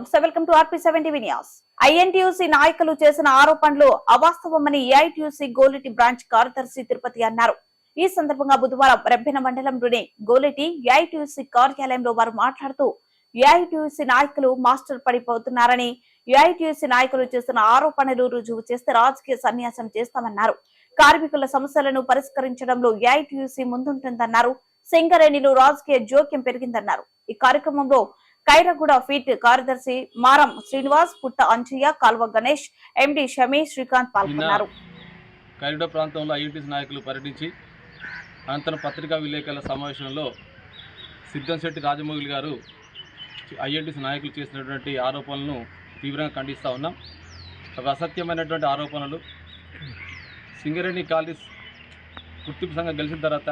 నమస్తే welcome to R P seven TV news. INTUC నాయకులు చేసిన ఆరోపణలు అవాస్తవమని ఏఐటీయూసీ గోలిటి బ్రాంచ్ కార్యదర్శి తిరుపతి అన్నారు. ఈ సందర్భంగా బుధవారం రెబ్బెన మండలంలోని గోలిటి ఏఐటీయూసీ కార్యాలయంలో వారు మాట్లాడుతూ ఏఐటీయూసీ నాయకులు మాస్టర్ పడిపోతున్నారని ఏఐటీయూసీ నాయకులు చేస్తున్న ఆరోపణలు రుజువు చేస్తే రాజకీయ సన్యాసం చేస్తామన్నారు. కార్మికుల సమస్యలను పరిష్కరించడంలో ఏఐటీయూసీ ముందుంటుందన్నారు. సింగరేణిలో రాజకీయ జోక్యం పెరిగిందన్నారు. ఈ కార్యక్రమంలో కైరగూడ ఫీట్ కార్యదర్శి మారం శ్రీనివాస్ పుట్ట అంజయ్య కాల్వ గణేష్ ఎండి షమీ శ్రీకాంత్ పాల్గొన్నారు. కైరగూడ ప్రాంతంలో ఐఎన్టీసీ నాయకులు పర్యటించి అనంతరం పత్రికా విలేకరుల సమావేశంలో సిద్ధంశెట్టి రాజమౌళి గారు ఐఎన్టీసీ నాయకులు చేసినటువంటి ఆరోపణలను తీవ్రంగా ఖండిస్తూ ఉన్నాం. అవి అసత్యమైనటువంటి ఆరోపణలు. సింగరేణి కాలిస్ గుర్తింపు సంఘం గెలిచిన తర్వాత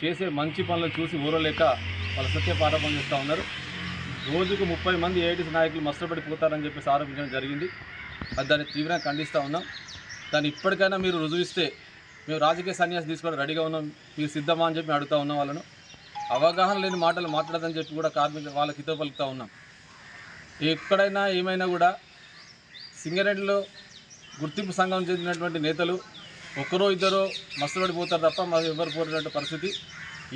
చేసే మంచి పనులు చూసి ఊరలేక వాళ్ళ సత్య ఆరోపణలు చేస్తూ ఉన్నారు. రోజుకు ముప్పై మంది ఏఐటీసీ నాయకులు మస్తపడిపోతారని చెప్పేసి ఆరోపించడం జరిగింది. అది దాన్ని తీవ్రంగా ఖండిస్తూ ఉన్నాం. దాన్ని ఇప్పటికైనా మీరు రుజువిస్తే మేము రాజకీయ సన్యాసం తీసుకోవడం రెడీగా ఉన్నాం. మీరు సిద్ధమా అని చెప్పి అడుగుతూ ఉన్నాం వాళ్ళను. అవగాహన లేని మాటలు మాట్లాడదని చెప్పి కూడా కార్మిక వాళ్ళకి హితో పలుకుతూ ఉన్నాం. ఎక్కడైనా ఏమైనా కూడా సింగరేణిలో గుర్తింపు సంఘం చెందినటువంటి నేతలు ఒకరో ఇద్దరో మసలుపడిపోతారు తప్ప మాకు ఎవరు పోయినటువంటి పరిస్థితి.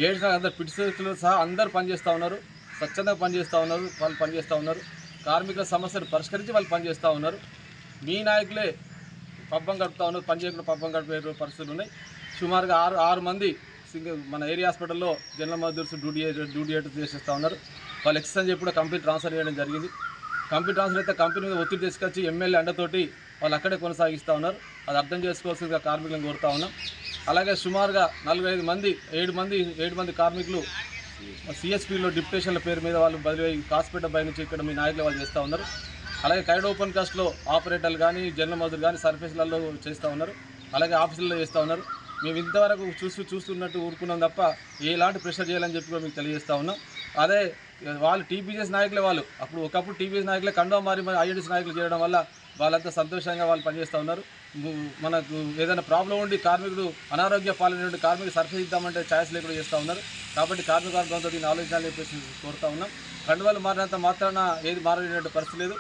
ఏడు సంఘం అందరు పిటిసెస్లో సహా అందరు పనిచేస్తూ ఉన్నారు. స్వచ్ఛందంగా పనిచేస్తూ ఉన్నారు వాళ్ళు పనిచేస్తూ ఉన్నారు. కార్మికుల సమస్యలు పరిష్కరించి వాళ్ళు పనిచేస్తూ ఉన్నారు. మీ నాయకులే పబ్బం గడుపుతూ ఉన్నారు పని చేయకుండా పబ్బం గడిపే పరిస్థితులు ఉన్నాయి. సుమారుగా ఆరు ఆరు మంది సింగ మన ఏరియా హాస్పిటల్లో జనరల్ మజదూర్స్ డ్యూటీ డ్యూటీ చేసేస్తూ ఉన్నారు. వాళ్ళు ఎక్స్చేంజ్ చెప్పి కూడా కంపెనీ ట్రాన్స్ఫర్ చేయడం జరిగింది. కంపెనీ ట్రాన్స్ఫర్ అయితే కంపెనీ మీద ఒత్తిడి తీసుకొచ్చి ఎమ్మెల్యే అండతోటి వాళ్ళు అక్కడే కొనసాగిస్తూ ఉన్నారు. అది అర్థం చేసుకోవాల్సిందిగా కార్మికులను కోరుతా ఉన్నాం. అలాగే సుమారుగా నలభై ఐదు మంది ఏడు మంది ఏడు మంది కార్మికులు సిఎస్పీలో డిప్యుటేషన్ల పేరు మీద వాళ్ళు బదిలీ అయ్యి కాస్పేట బై నుంచి ఇక్కడ మీ నాయకులు వాళ్ళు చేస్తూ ఉన్నారు. అలాగే కైడ్ ఓపెన్ కాస్ట్లో ఆపరేటర్లు కానీ జనరల్ మజూరు కానీ సర్ఫేస్లలో చేస్తూ ఉన్నారు. అలాగే ఆఫీసుల్లో చేస్తూ ఉన్నారు. మేము ఇంతవరకు చూస్తూ చూస్తున్నట్టు ఊరుకున్నాం తప్ప ఎలాంటి ప్రెషర్ చేయాలని చెప్పి మీకు తెలియజేస్తా ఉన్నాం. అదే వాళ్ళు టీపీజీఎస్ నాయకులే వాళ్ళు. అప్పుడు ఒకప్పుడు టీపీఎస్ నాయకులే కండో మారి మరి ఐఎన్టీసీ నాయకులు చేయడం వల్ల వాళ్ళంతా సంతోషంగా వాళ్ళు పనిచేస్తూ ఉన్నారు. మనకు ఏదైనా ప్రాబ్లం ఉండి కార్మికుడు అనారోగ్య పాలైనటువంటి కార్మికుడు సర్ఫేస్ ఇద్దామంటే ఛాయిస్ లేకుండా చేస్తూ ఉన్నారు. కాబట్టి కార్మిక వర్గంతో దీన్ని ఆలోచించాలని చెప్పేసి కోరుతా ఉన్నాం. కండువాలు మారినంత మాత్రాన ఏది మారలేనటువంటి పరిస్థితి లేదు.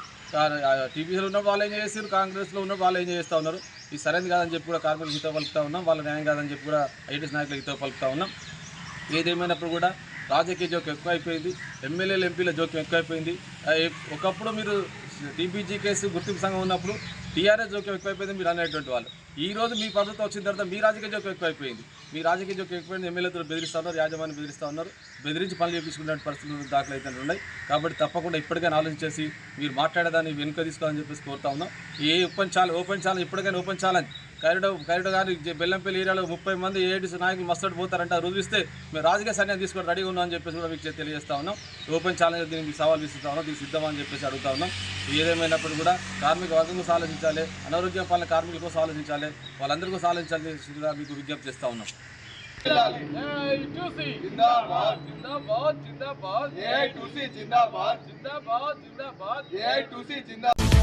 టీపీసీలో ఉన్న వాళ్ళు ఏం చేస్తారు కాంగ్రెస్లో ఉన్న వాళ్ళు ఏం చేస్తూ ఉన్నారు? ఇది సరైనది కాదని చెప్పి కూడా కార్మికులు హితో పలుకుతా ఉన్నాం. వాళ్ళ న్యాయం కాదని చెప్పి కూడా ఐటీఎస్ నాయకులు హితో పలుకుతా ఉన్నాం. ఏదేమైనప్పుడు కూడా రాజకీయ జోక్యం ఎక్కువైపోయింది. ఎమ్మెల్యేలు ఎంపీల జోక్యం ఎక్కువైపోయింది. ఒకప్పుడు మీరు టీపీజీ కేసు గుర్తింపు సంఘం ఉన్నప్పుడు టీఆర్ఎస్ జోక్యం ఎక్కువైపోయింది మీరు అనేటువంటి వాళ్ళు. ఈ రోజు మీ ప్రభుత్వం వచ్చిన తర్వాత మీ రాజకీయ జోక్యం ఎక్కువైపోయింది. మీ రాజకీయ జోక్యం ఎక్కువైంది ఎమ్మెల్యేతో బెదిరిస్తూ ఉన్నారు యాజమాన్యం బెదిరిస్తూ ఉన్నారు. బెదిరించి పనులు చేపించుకునే పరిస్థితులు దాఖలు అయితే ఉన్నాయి. కాబట్టి తప్పకుండా ఇప్పటికైనా ఆలోచించేసి మీరు మాట్లాడేదాన్ని వెనుక తీసుకోవాలని చెప్పేసి కోరుతా ఉన్నాం. ఏ ఓపెన్ ఛాలెంజ్ ఓపెన్ ఛాలెంజ్ ఇప్పటికైనా ఓపెన్ ఛాలెంజ్ కరిడో కరిడో గారి బెల్లంపల్లి ఏరియాలో ముప్పై మంది ఏఐటీసీ నాయకులు మస్తడు పోతారంట. రుజువిస్తే మేము రాజకీయ సైన్యం తీసుకొని రెడీగా ఉన్నామని చెప్పేసి కూడా మీకు తెలియజేస్తా ఉన్నాం. ఓపెన్ ఛాలెంజ్ దీనికి సవాల్ విస్తుతా ఉన్నాం దీనికి సిద్ధమని అని చెప్పేసి అడుగుతా ఉన్నాం. ఏదేమైనప్పుడు కూడా కార్మిక వర్గం కోసం ఆలోచించాలి అనారోగ్యం పాలన కార్మికుల కోసం ఆలోచించాలి వాళ్ళందరి కోసం ఆలోచించాలి మీకు విజ్ఞప్తి చేస్తా ఉన్నాం. జిందాబాద్. జిందాబాద్ జిందాబాద్ జిందాబాద్. జిందాబాద్ జిందాబాద్. ఏ టూసీ జిందాబాద్.